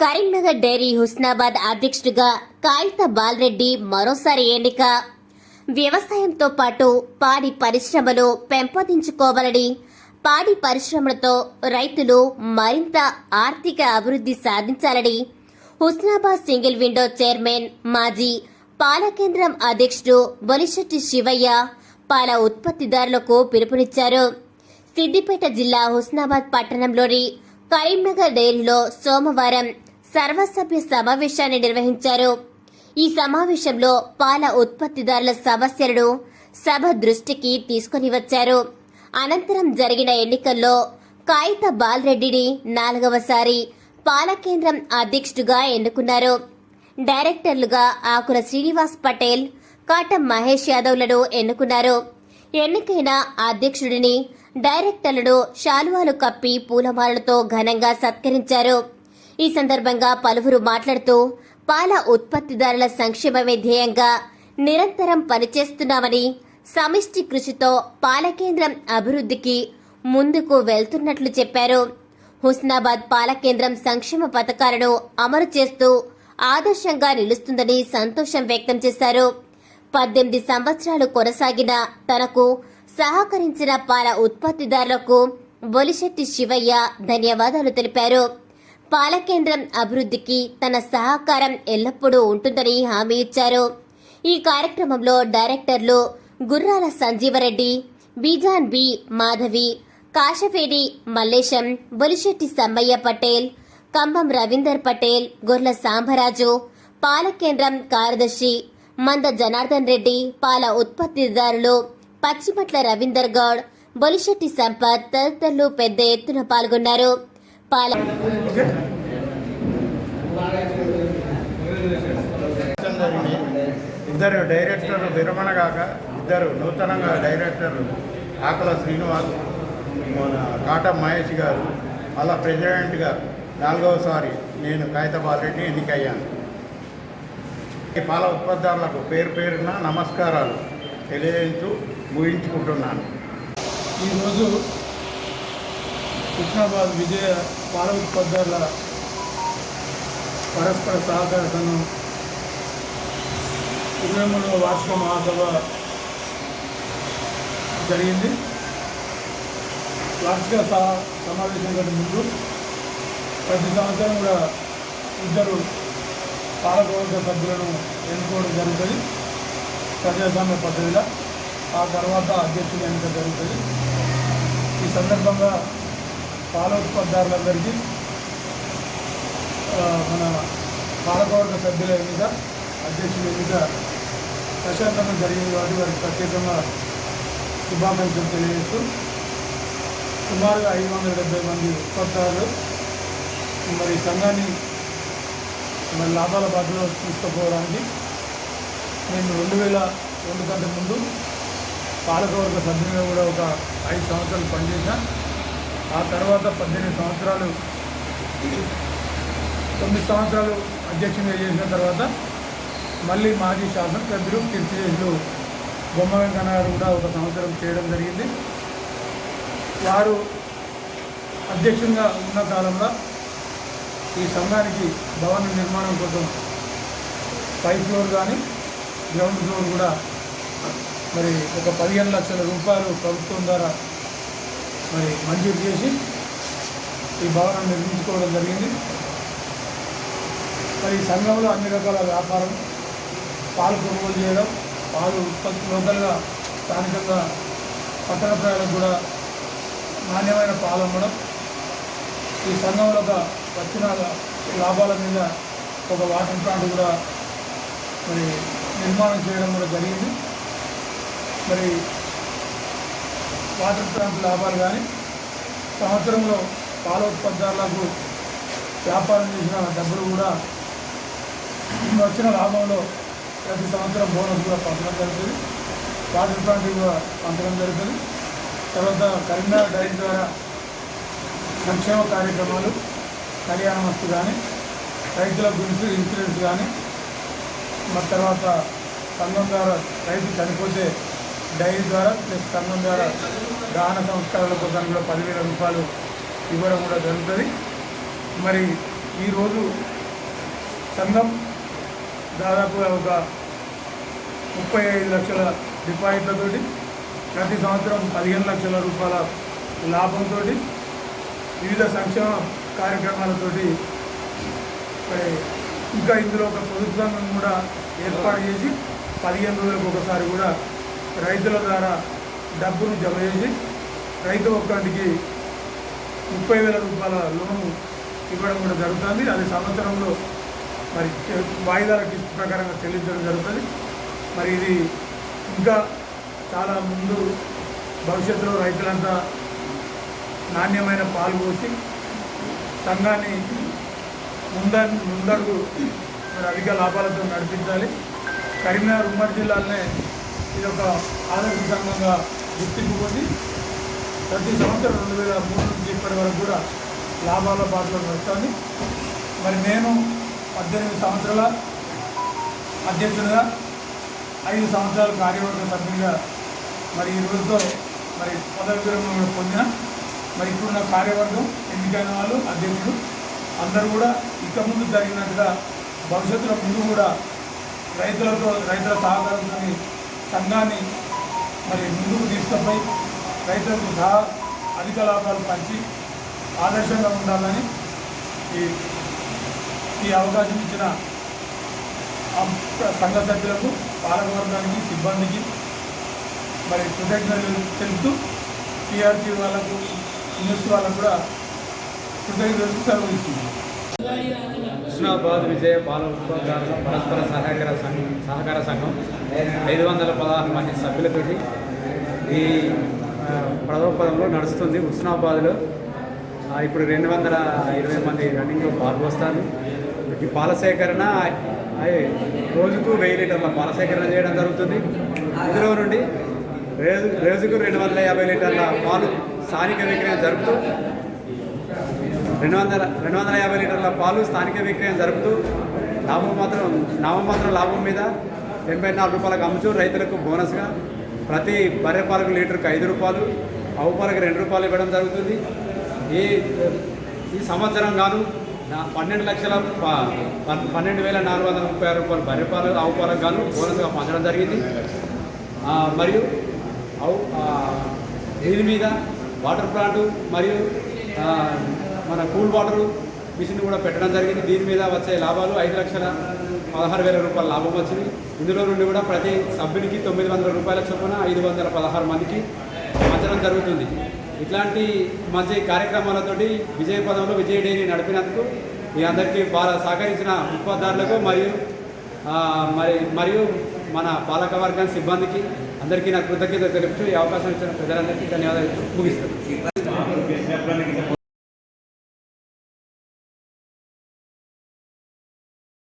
Karimnagar dairy Husnabad అధ్యక్షుడిగా కాగిత బాలరెడ్డి మరోసారి ఎన్నిక. వ్యవసాయంతో పాటు పాడి పరిశ్రమలు పెంపొందించుకోవాలని పాడి పరిశ్రమలతో రైతులు మరింత ఆర్థిక అభివృద్ధి సాధించాలని హుస్నాబాద్ సింగిల్ విండో చైర్మన్ మాజీ పాల కేంద్రం అధ్యక్షుడు బొలిశెట్టి శివయ్య పాల ఉత్పత్తిదారులకు పిలుపునిచ్చారు. సిద్దిపేట జిల్లా హుస్నాబాద్ పట్టణంలోని కరీంనగర్ డైరీలో సోమవారం సర్వసభ్య సమావేశాన్ని నిర్వహించారు. ఈ సమావేశంలో పాల ఉత్పత్తిదారుల సమస్యలను సభ దృష్టికి తీసుకుని వచ్చారు. అనంతరం జరిగిన ఎన్నికల్లో కాగిత బాలరెడ్డిని నాలుగవసారి పాల కేంద్రం అధ్యక్షుడిగా ఎన్నుకున్నారు. డైరెక్టర్లుగా ఆకుల శ్రీనివాస్ పటేల్ కాటం మహేష్ యాదవ్లను ఎన్నుకున్నారు. ఎన్నికైన అధ్యక్షుడిని డైరెక్టర్లను శాలువాలు కప్పి పూలమాలలతో ఘనంగా సత్కరించారు. ఈ సందర్భంగా పలువురు మాట్లాడుతూ పాల ఉత్పత్తిదారుల సంక్షేమమే ధ్యేయంగా నిరంతరం పనిచేస్తున్నామని సమిష్టి కృషితో పాల కేంద్రం అభివృద్ధికి ముందుకు వెళ్తున్నట్లు చెప్పారు. హుస్నాబాద్ పాల కేంద్రం సంక్షేమ పథకాలను అమలు చేస్తూ ఆదర్శంగా నిలుస్తుందని సంతోషం వ్యక్తం చేశారు. పద్దెనిమిది సంవత్సరాలు కొనసాగిన తనకు సహకరించిన పాల ఉత్పత్తిదారులకు బొలిశెట్టి శివయ్య ధన్యవాదాలు తెలిపారు. పాలకేంద్రం అభివృద్ధికి తన సహకారం ఎల్లప్పుడూ ఉంటుందని హామీ ఇచ్చారు. ఈ కార్యక్రమంలో డైరెక్టర్లు గుర్రాల సంజీవరెడ్డి బీజాన్ బి మాధవి కాశవేడి మల్లేశం బొలిశెట్టి సమ్మయ్య పటేల్ కంబం రవీందర్ పటేల్ గొర్ల సాంబరాజు పాలకేంద్రం కార్యదర్శి మంద జనార్దన్ రెడ్డి పాల ఉత్పత్తిదారులు పచ్చిమట్ల రవీందర్ గౌడ్ బొలిశెట్టి సంపత్ తదితరులు పెద్ద ఎత్తున పాల్గొన్నారు. పాల ఇద్దరు డైరెక్టర్లు విరమణ కాక ఇద్దరు నూతనంగా డైరెక్టర్లు ఆకుల శ్రీనివాస్ మన కాట మహేష్ గారు అలా ప్రెసిడెంట్గా నాలుగవసారి నేను కాగితపాలరెడ్డి ఎన్నికయ్యాను. ఈ పాల ఉత్పత్తిదారులకు పేరు పేరున నమస్కారాలు తెలియజేస్తూ ముగించుకుంటున్నాను. ఈరోజు కృష్ణాబాద్ విజయ పాల ఉత్పత్తుల పరస్పర సహకార సంఘం ఇరవై మూడవ వార్షిక మహాసభ జరిగింది. వార్షిక స- సమావేశం కంటే ముందు ప్రతి సంవత్సరం కూడా ఇద్దరు పాలకవర్గ సభ్యులను ఎన్నుకోవడం జరుగుతుంది. ప్రజాస్వామ్య పద్ధతిలో. ఆ తర్వాత అధ్యక్షుడు ఎన్నిక జరుగుతుంది. ఈ సందర్భంగా పాల ఉత్పత్తిదారులందరికీ మన పాలకవర్గ సభ్యుల ఎన్నిక అధ్యక్షుల ఎన్నిక ప్రశాంతంగా జరిగింది కాబట్టి వారికి ప్రత్యేకంగా శుభాకాంక్షలు తెలియజేస్తూ సుమారుగా ఐదు వందల డెబ్బై మంది ఉత్పత్తిదారులు మరి ఈ సంఘాన్ని మరి లాభాల బాటలో తీసుకుపోవడానికి నేను రెండు వేల రెండు కంటే ముందు పాలకవర్గ సభ్యునిగా కూడా ఒక ఐదు సంవత్సరాలు పనిచేశాను ఆ తర్వాత పద్దెనిమిది సంవత్సరాలు తొమ్మిది సంవత్సరాలు అధ్యక్షంగా చేసిన తర్వాత మళ్ళీ మాజీ శాసనసభ్యులు కీర్తిజేసులు బొమ్మ వెంకన్న గారు కూడా ఒక సంవత్సరం చేయడం జరిగింది. వారు అధ్యక్షంగా ఉన్న కాలంలో ఈ సంఘానికి భవన నిర్మాణం కోసం పై ఫ్లోర్ కానీ గ్రౌండ్ ఫ్లోర్ కూడా మరి ఒక పదిహేను లక్షల రూపాయలు ప్రభుత్వం ద్వారా మరి మంజూరు చేసి ఈ భవనం నిర్మించుకోవడం జరిగింది. మరి ఈ సంఘంలో అన్ని రకాల వ్యాపారం పాలు కొనుగోలు చేయడం పాలు ఉత్పత్తి లోకల్గా స్థానికంగా పట్టణ ప్రజలకు కూడా నాణ్యమైన పాలు అమ్మడం ఈ సంఘంలో ఒక వచ్చిన లాభాల మీద ఒక వాటర్ ప్లాంట్ కూడా మరి నిర్మాణం చేయడం కూడా జరిగింది. మరి వాటర్ ప్లాంట్ లాభాలు కానీ సంవత్సరంలో పాల ఉత్పత్తిదారులకు వ్యాపారం చేసిన డబ్బులు కూడా వచ్చిన లాభంలో ప్రతి సంవత్సరం బోనస్ కూడా పంపడం జరుగుతుంది. వాటర్ ప్లాంట్ కూడా జరుగుతుంది. తర్వాత కరీంనగర్ డైరీ ద్వారా సంక్షేమ కార్యక్రమాలు కళ్యాణ వస్తు కానీ రైతుల గురించి ఇన్సూరెన్స్ కానీ మరి తర్వాత సంఘం ద్వారా రైతు చనిపోతే డైరీ ద్వారా ప్లస్ సంఘం ద్వారా దాన సంస్కారాల కోసం కూడా పదివేల రూపాయలు ఇవ్వడం కూడా జరుగుతుంది. మరి ఈరోజు సంఘం దాదాపుగా ఒక ముప్పై ఐదు లక్షల డిపాజిట్లతోటి ప్రతి సంవత్సరం పదిహేను లక్షల రూపాయల లాభంతో వివిధ సంక్షేమ కార్యక్రమాలతోటి మరి ఇంకా ఇందులో ఒక ప్రభుత్వాన్ని కూడా ఏర్పాటు చేసి పదిహేను రోజులకు ఒకసారి కూడా రైతుల ద్వారా డబ్బును జమ చేసి రైతు ఒక్కటికి ముప్పై వేల రూపాయల లోను ఇవ్వడం కూడా జరుగుతుంది. అది సంవత్సరంలో మరి వాయిదాల కిస్తు ప్రకారంగా చెల్లించడం జరుగుతుంది. మరి ఇది ఇంకా చాలా ముందు భవిష్యత్తులో రైతులంతా నాణ్యమైన పాలు పోసి సంఘాన్ని ముంద ముందడుగు మరి అధిక లాభాలతో నడిపించాలి. కరీంనగర్ ఉమ్మడి జిల్లాలోనే ఇది ఒక ఆదర్శ సంఘంగా గుర్తింపు పొంది ప్రతి సంవత్సరం రెండు వేల మూడు నుంచి ఇప్పటి వరకు కూడా లాభాల బాటలో నడుస్తుంది మరి నేను పద్దెనిమిది సంవత్సరాల అధ్యక్షునిగా ఐదు సంవత్సరాల కార్యవర్గ సభ్యునిగా మరి ఈ రోజుతో మరి పదవి విరమణ పొందిన మరి ఇప్పుడున్న కార్యవర్గం ఎన్నికైన వాళ్ళు అధ్యక్షుడు అందరూ కూడా ఇక ముందు జరిగినట్టుగా భవిష్యత్తులో ముందు కూడా రైతులతో రైతుల సహకారంతో సంఘాన్ని మరి ముందుకు తీసుకుపోయి రైతులకు సహా అధిక లాభాలు పంచి ఆదర్శంగా ఉండాలని ఈ ఈ అవకాశం ఇచ్చిన సంఘ సభ్యులకు పాలకవర్గానికి సిబ్బందికి మరి కృతజ్ఞతలు తెలుపుతూ టీఆర్పీ వాళ్ళకు న్యూస్ వాళ్ళకు కూడా కృతజ్ఞతలు సెలవు ఇస్తున్నాను హుస్నాబాద్ విజయ పాల ఉత్పత్తుల పరస్పర సహకార సంఘం సహకార సంఘం ఐదు వందల పదహారు మంది సభ్యులతోటి ఈ ఆ, నడుస్తుంది. హుస్నాబాద్లో ఇప్పుడు రెండు వందల ఇరవై మంది రన్నింగ్లో పాల్గొస్తారు. ఈ పాల సేకరణ రోజుకు వెయ్యి లీటర్ల పాల సేకరణ చేయడం జరుగుతుంది. ఇందులో నుండి రోజు రోజుకు రెండు వందల యాభై లీటర్ల పాలు స్థానిక విక్రయం జరుపుతూ రెండు వందల రెండు వందల యాభై లీటర్ల పాలు స్థానిక విక్రయం జరుపుతూ లాభం మాత్రం నామమాత్రం లాభం మీద ఎనభై నాలుగు రూపాయలకు అమ్ముచు రైతులకు బోనస్గా ప్రతి బర్రె పాలకు లీటర్కి ఐదు రూపాయలు ఆవు పాలకు రెండు రూపాయలు ఇవ్వడం జరుగుతుంది. ఈ ఈ సంవత్సరం గాను పన్నెండు లక్షల ప- పన్నెండు వేల నాలుగు వందల ముప్పై ఆరు రూపాయలు బర్రె పాలు ఆవు పాలకు గాను బోనస్గా పంచడం జరిగింది. మరియు ఆవు దీని మీద వాటర్ ప్లాంట్ మరియు మన కూల్ వాటర్ మిషన్ కూడా పెట్టడం జరిగింది. దీని మీద వచ్చే లాభాలు ఐదు లక్షల పదహారు వేల రూపాయల లాభం వచ్చింది. ఇందులో నుండి కూడా ప్రతి సభ్యునికి తొమ్మిది వందల రూపాయల చొప్పున ఐదు వందల పదహారు మందికి పంచడం జరుగుతుంది. ఇట్లాంటి మంచి కార్యక్రమాలతోటి విజయ పదంలో విజయ డైరీ నడిపినందుకు మీ అందరికీ బాగా సహకరించిన ఉత్పత్తిదారులకు మరియు మరి మరియు మన పాలక వర్గం సిబ్బందికి అందరికీ నా కృతజ్ఞత తెలుపుతూ ఈ అవకాశం ఇచ్చిన ప్రజలందరికీ ధన్యవాదాలు ముగిస్తాను